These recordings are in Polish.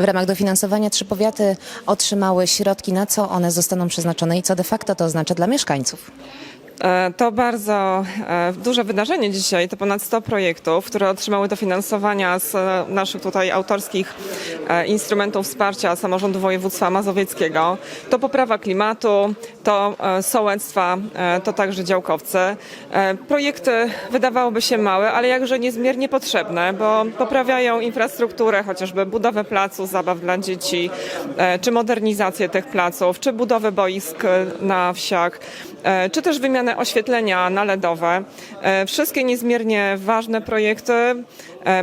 W ramach dofinansowania trzy powiaty otrzymały środki, na co one zostaną przeznaczone i co de facto to oznacza dla mieszkańców. E, To bardzo e, duże wydarzenie dzisiaj. To ponad 100 projektów, które otrzymały dofinansowania z e, naszych tutaj autorskich instrumentów wsparcia samorządu województwa mazowieckiego. To poprawa klimatu, to e, sołectwa, e, to także działkowce. E, Projekty wydawałoby się małe, ale jakże niezmiernie potrzebne, bo poprawiają infrastrukturę, chociażby budowę placu zabaw dla dzieci, e, czy modernizację tych placów, czy budowę boisk e, na wsiach, e, czy też wymianę oświetlenia na LEDowe. E, Wszystkie niezmiernie ważne projekty e,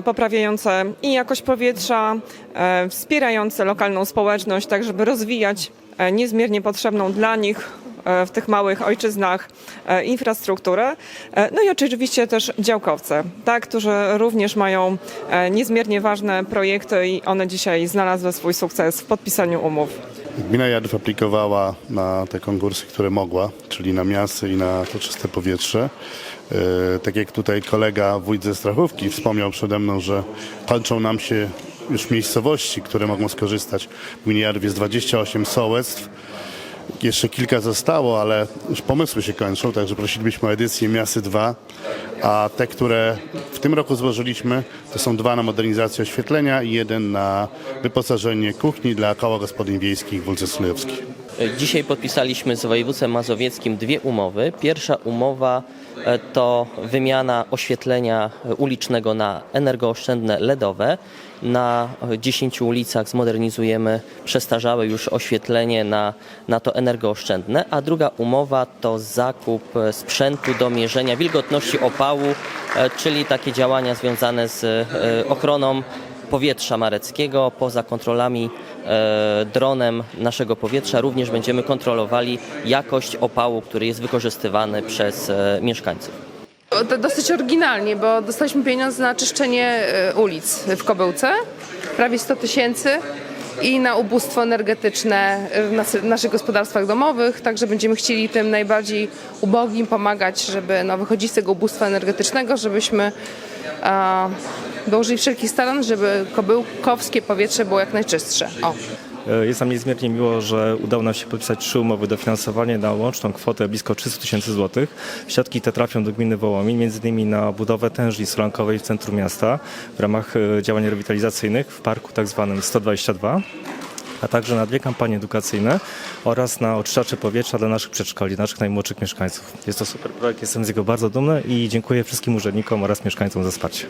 poprawiające i jakość powietrza, e, wspierające lokalną społeczność, tak żeby rozwijać e, niezmiernie potrzebną dla nich e, w tych małych ojczyznach e, infrastrukturę. E, No i oczywiście też działkowce, tak, którzy również mają e, niezmiernie ważne projekty i one dzisiaj znalazły swój sukces w podpisaniu umów. Gmina Jadów aplikowała na te konkursy, które mogła, czyli na miasty i na to czyste powietrze. E, Tak jak tutaj kolega wójt ze Strachówki wspomniał przede mną, że kończą nam się już miejscowości, które mogą skorzystać. W gminie Jadów jest 28 sołectw. Jeszcze kilka zostało, ale już pomysły się kończą, także prosilibyśmy o edycję Miasty 2, a te, które w tym roku złożyliśmy, to są dwa na modernizację oświetlenia i jeden na wyposażenie kuchni dla koła gospodyń wiejskich w Ulce Sulejowskiej. Dzisiaj podpisaliśmy z województwem mazowieckim dwie umowy. Pierwsza umowa e, to wymiana oświetlenia e, ulicznego na energooszczędne LEDowe. Na e, 10 ulicach zmodernizujemy przestarzałe już oświetlenie na, na to energooszczędne, a druga umowa to zakup e, sprzętu do mierzenia wilgotności opału, czyli takie działania związane z ochroną powietrza mareckiego. Poza kontrolami e, dronem naszego powietrza również będziemy kontrolowali jakość opału, który jest wykorzystywany przez e, mieszkańców. To dosyć oryginalnie, bo dostaliśmy pieniądze na czyszczenie e, ulic w Kobyłce, prawie 100 tysięcy i na ubóstwo energetyczne w nas- naszych gospodarstwach domowych, także będziemy chcieli tym najbardziej ubogim pomagać, żeby no, wychodzić z tego ubóstwa energetycznego, żebyśmy dołożyli wszelkich starań, żeby kobyłkowskie powietrze było jak najczystsze. O. E, Jest nam niezmiernie miło, że udało nam się podpisać trzy umowy dofinansowanie na łączną kwotę blisko 300 tysięcy złotych. Środki te trafią do gminy Wołomin, innymi na budowę tężni solankowej w centrum miasta w ramach e, działań rewitalizacyjnych w parku tak zwanym 122 a także na dwie kampanie edukacyjne oraz na oczyszczacze powietrza dla naszych przedszkoli, naszych najmłodszych mieszkańców. Jest to super projekt, jestem z niego bardzo dumny i dziękuję wszystkim urzędnikom oraz mieszkańcom za wsparcie.